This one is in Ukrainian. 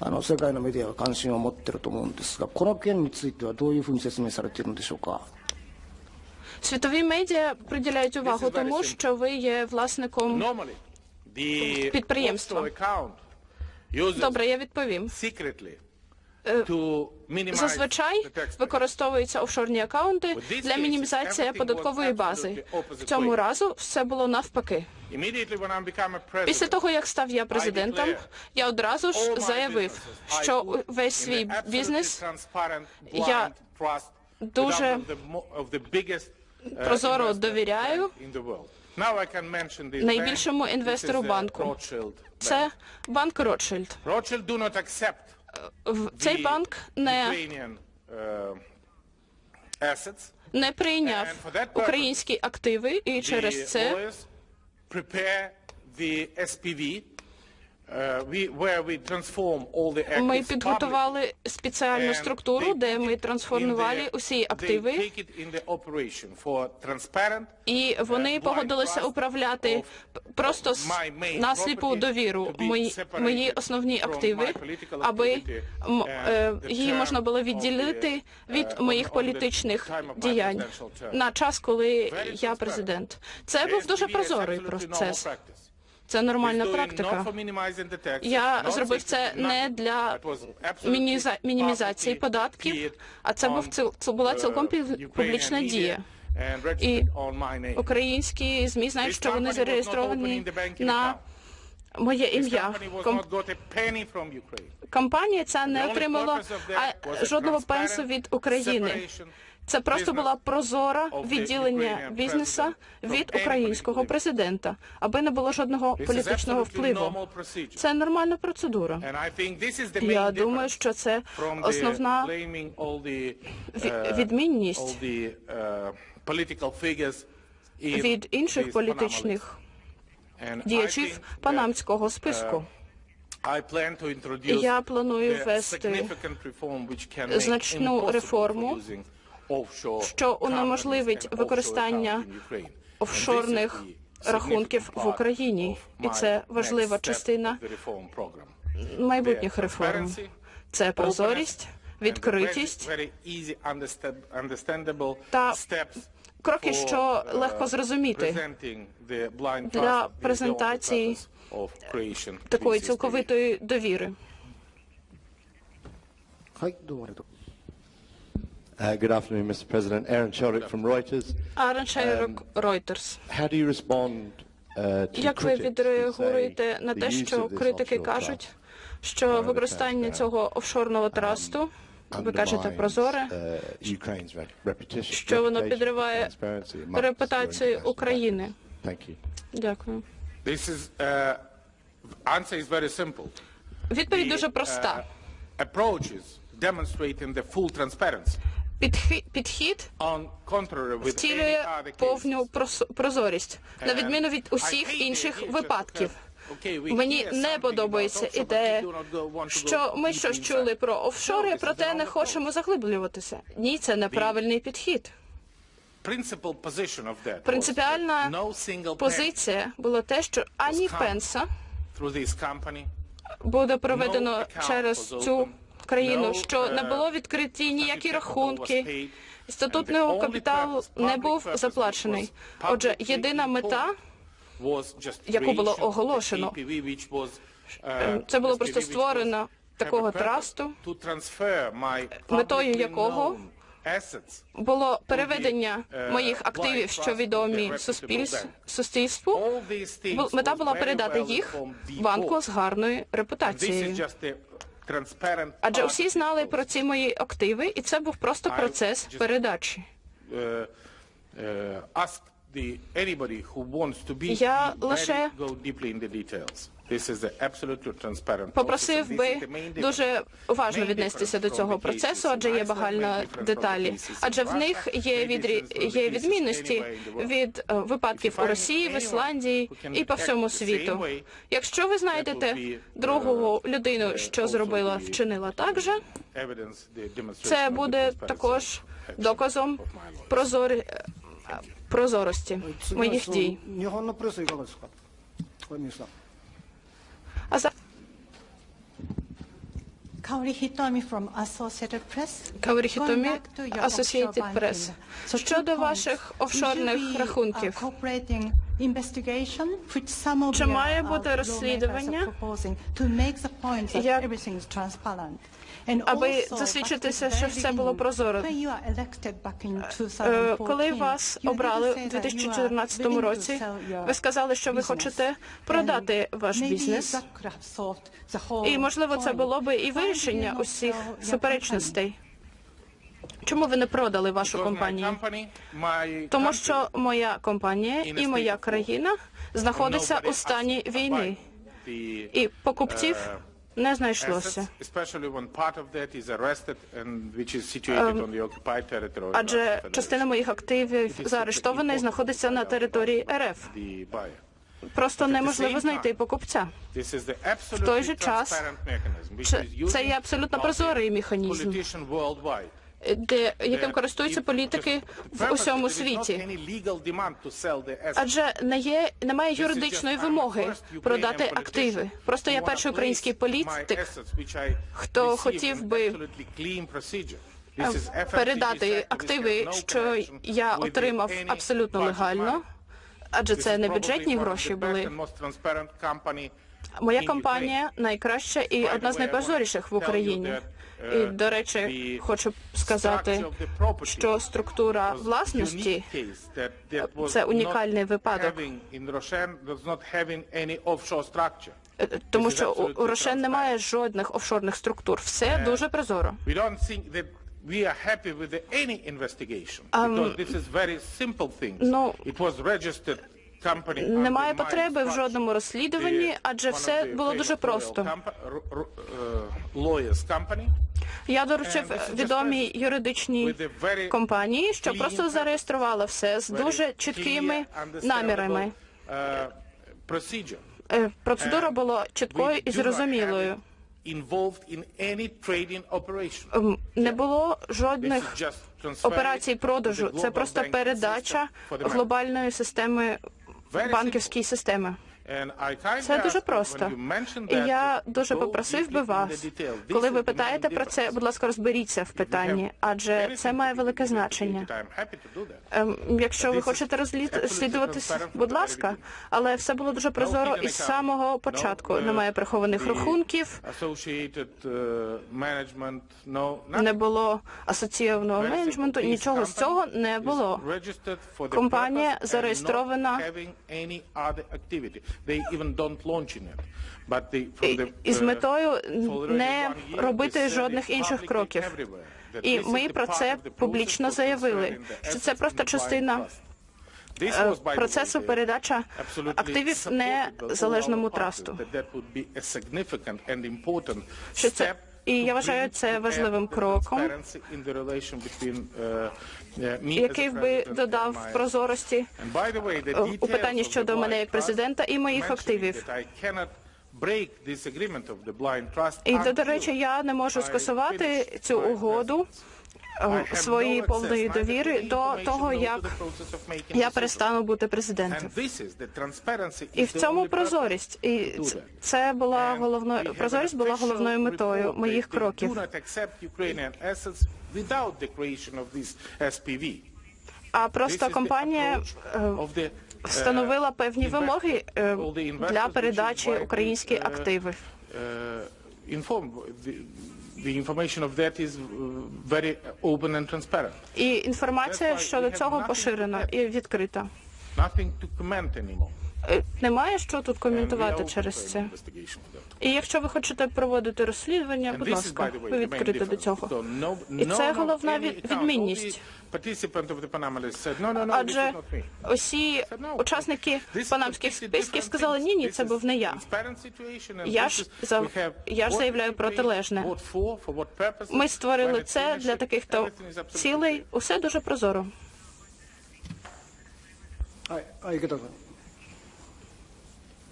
あの世界のメディアが関心を持っていると思うんですが、この件についてはどういうふうに説明されているのでしょうか。 Світові медіа приділяють увагу тому, що ви є власником. Normally, the Підприємства. offshore account uses Добре, я відповім. Зазвичай використовуються офшорні акаунти для мінімізації податкової бази. В цьому разу все було навпаки. Після того, як став я президентом, я одразу ж заявив, що весь свій бізнес я дуже uh, прозоро довіряю найбільшому інвестору uh, банку. Це банк Ротшильд. Цей банк не, uh, не прийняв українські активи, і через це ми publicly. підготували спеціальну структуру, де ми трансформували усі активи, і вони погодилися управляти просто з my насліпу довіру мої, мої основні активи, аби е, її можна було відділити від моїх політичних діянь на час, коли я президент. Це був дуже прозорий процес. Це нормальна практика. Я зробив це не для мінімізації податків, а це був це була uh, цілком публічна дія. І. Українські змі знають, що вони зареєстровані на. Моє ім'я. Компанія ця не отримала жодного пенсу від України. Це просто була прозора відділення president від українського президента, аби не було жодного політичного впливу. Це нормальна процедура. Я думаю, що це основна uh, відмінність uh, від інших політичних діячів панамського списку. Я планую ввести значну реформу, що унеможливить використання офшорних рахунків в Україні. І це важлива частина майбутніх реформ. Це прозорість, відкритість та кроки, що легко зрозуміти для презентації такої цілковитої довіри. Uh, good afternoon, Mr. President. Aaron Sherrick from Reuters. Aaron ем, Sherrick, Reuters. How do you respond uh, Як ви відреагуєте на те, що критики кажуть, що використання цього офшорного um, трасту ви кажете, прозоре, uh, що воно підриває репутацію України? Дякую. Uh. Відповідь дуже проста. uh, Підхід any втілює повну прозорість, на відміну від усіх інших випадків. Мені не подобається ідея, що ми щось чули про офшори, проте не хочемо заглиблюватися. Ні, це неправильний підхід. Принципіальна позиція було те, що ані пенса буде проведено через цю країну, що не uh, було відкриті ніякі рахунки. Статутного капіталу не був заплачений. Отже, єдина мета яку було оголошено, was, uh, це було просто створено такого трасту, метою якого було переведення е, моїх активів, що відомі суспільству. Мета була передати їх банку з гарною репутацією. Адже всі знали про ці мої активи, і це був просто процес передачі. Uh, uh, Я лише Попросив би дуже уважно віднестися до цього процесу, адже є the деталі. Адже в них є відрі... є відмінності від е, випадків у Росії, в Ісландії і по всьому світу. Якщо ви знайдете uh, другу людину, uh, що зробила, вчинила так же, це буде також доказом прозорі прозорості моїх дій. Kaori Hitomi from Associated Press. Kaori Hitomi, Associated Press. Щодо ваших офшорних рахунків. Чи має uh, бути розслідування? Як- Аби засвідчитися, що все було прозоро. when you are elected back in Е, 2014, Коли вас обрали are 2014 willing to році, ви сказали, що ви хочете продати ваш бізнес. І, можливо, це було би і вирішення усіх суперечностей. Чому ви не продали вашу компанію? Тому що моя компанія і моя країна знаходиться у стані війни, і покупців uh, не знайшлося. of Адже частина моїх активів заарештована і знаходиться на території РФ. Просто неможливо знайти покупця. В той же час це- є абсолютно прозорий механізм. Де яким користуються політики в усьому світі. Адже не є немає юридичної вимоги продати активи. Просто я перший український політик, хто хотів би, передати активи, що я отримав абсолютно легально. Адже це не бюджетні гроші були. Моя компанія найкраща і одна з найпрозоріших в Україні. І, uh, до речі, хочу сказати, що структура власності це унікальний випадок. Е, тому що у- Рошен немає жодних офшорних структур. Все дуже прозоро. We are happy with any investigation because this is very simple things. ну, It was registered. Немає потреби в жодному розслідуванні, адже все було дуже просто. Uh, Я доручив відомій юридичній компанії, що просто зареєструвала все з дуже чіткими намірами. uh. Е, Процедура була чіткою і зрозумілою. Ем, Не було жодних операцій продажу. Це просто передача глобальної системи банківської системи. Це дуже просто. І я дуже попросив би вас, коли ви питаєте про це, будь ласка, розберіться в питанні, адже це має велике значення. Ем, Якщо ви хочете розслідуватись, будь ласка, але все було дуже прозоро із самого початку. uh, Немає прихованих рахунків, uh, не було асоційованого менеджменту, нічого з цього не було. Компанія зареєстрована- They even don't launch in it. But they, from the, із uh, метою не робити жодних інших кроків. І ми the про це the публічно заявили, the що це просто the частина е, the процесу the передача активів не supported by all залежному our partners, трасту. Що це- і я вважаю це важливим кроком, uh, uh, який би додав прозорості е, у питанні щодо мене як президента і моїх активів. І до, речі, я не можу скасувати цю угоду е, своєї повної довіри до того, як я перестану бути президентом. І в цьому прозорість. І це була головною прозорість була головною метою моїх кроків. А просто компанія е, uh, встановила певні вимоги е, для передачі українські uh, активи. Uh. The, information of that is uh, very open and transparent. І інформація щодо цього поширена і відкрита. Nothing to comment anymore. Немає що тут коментувати через це. І якщо ви хочете проводити розслідування, будь ласка, ви відкриті до цього. І це головна відмінність. Адже усі учасники панамських списків сказали, ні, ні, це був не я. Я ж за я ж заявляю протилежне. Ми створили це для таких то цілей. Усе дуже прозоро.